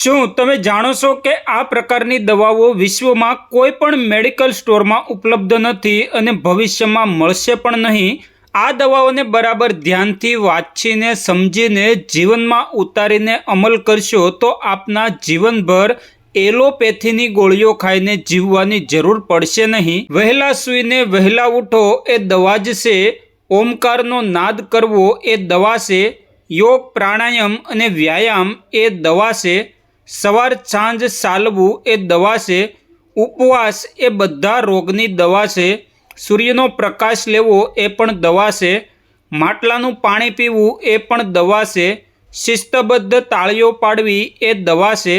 શું તમે જાણો છો કે આ પ્રકારની દવાઓ વિશ્વમાં કોઈ પણ મેડિકલ સ્ટોરમાં ઉપલબ્ધ નથી અને ભવિષ્યમાં મળશે પણ નહીં? આ દવાઓને બરાબર ધ્યાનથી વાંચીને, સમજીને, જીવનમાં ઉતારીને અમલ કરશો તો આપના જીવનભર એલોપેથીની ગોળીઓ ખાઈને જીવવાની જરૂર પડશે નહીં. વહેલા સૂઈને વહેલા ઉઠો, એ દવા જ છે. ઓમકારનો નાદ કરવો એ દવા છે. યોગ, પ્રાણાયામ અને વ્યાયામ એ દવા છે. સવાર સાંજ સાલવું એ દવા છે, ઉપવાસ એ બધા રોગની દવા છે, સૂર્યનો પ્રકાશ લેવો એ પણ દવા છે, માટલાનું પાણી પીવું એ પણ દવા છે, શિસ્તબદ્ધ તાળીઓ પાડવી એ દવા છે,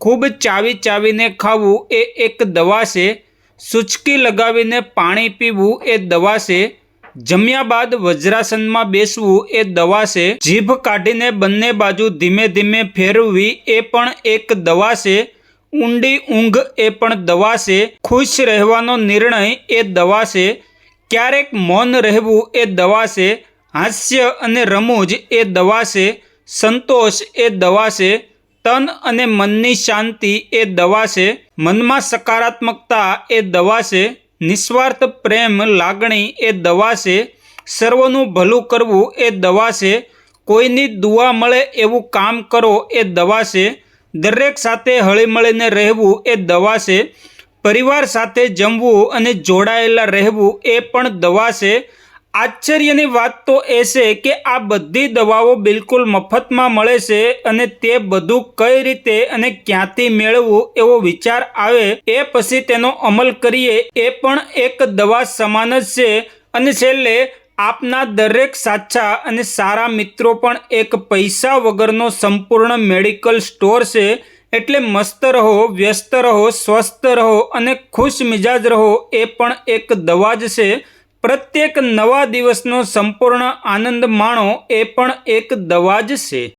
ખૂબ ચાવી ચાવીને ખાવું એ એક દવા છે, સૂચકી લગાવીને પાણી પીવું એ દવા છે જમ્યા બાદ વજ્રાસનમાં બેસવું એ દવા છે. જીભ કાઢીને બંને બાજુ ધીમે ધીમે ફેરવવી એ પણ એક દવા છે. ઊંડી ઊંઘ એ પણ દવા છે. ખુશ રહેવાનો નિર્ણય એ દવા છે. ક્યારેક મૌન રહેવું એ દવા છે. હાસ્ય અને રમૂજ એ દવા છે. સંતોષ એ દવા છે. તન અને મનની શાંતિ એ દવા છે. મનમાં સકારાત્મકતા એ દવા છે. નિસ્વાર્થ પ્રેમ લાગણી એ દવા છે. સર્વનું ભલું કરવું એ દવા છે. કોઈની દુઆ મળે એવું કામ કરો એ દવા છે. દરેક સાથે હળીમળીને રહેવું એ દવા છે. પરિવાર સાથે જમવું અને જોડાયેલા રહેવું એ પણ દવા છે. આશ્ચર્યની વાત તો એ છે કે આ બધી દવાઓ બિલકુલ મફતમાં મળે છે અને તે બધું કઈ રીતે અને ક્યાંથી મેળવવું એવો વિચાર આવે એ પછી તેનો અમલ કરીએ. એ પણ એક દવા સમાન જ છે અને છેલ્લે આપના દરેક સાચા અને સારા મિત્રો પણ એક પૈસા વગરનો સંપૂર્ણ મેડિકલ સ્ટોર છે. એટલે મસ્ત રહો, વ્યસ્ત રહો, સ્વસ્થ રહો અને ખુશ મિજાજ રહો એ પણ એક દવા જ છે. પ્રત્યેક નવા દિવસનો સંપૂર્ણ આનંદ માણો એ પણ એક દવા જ છે.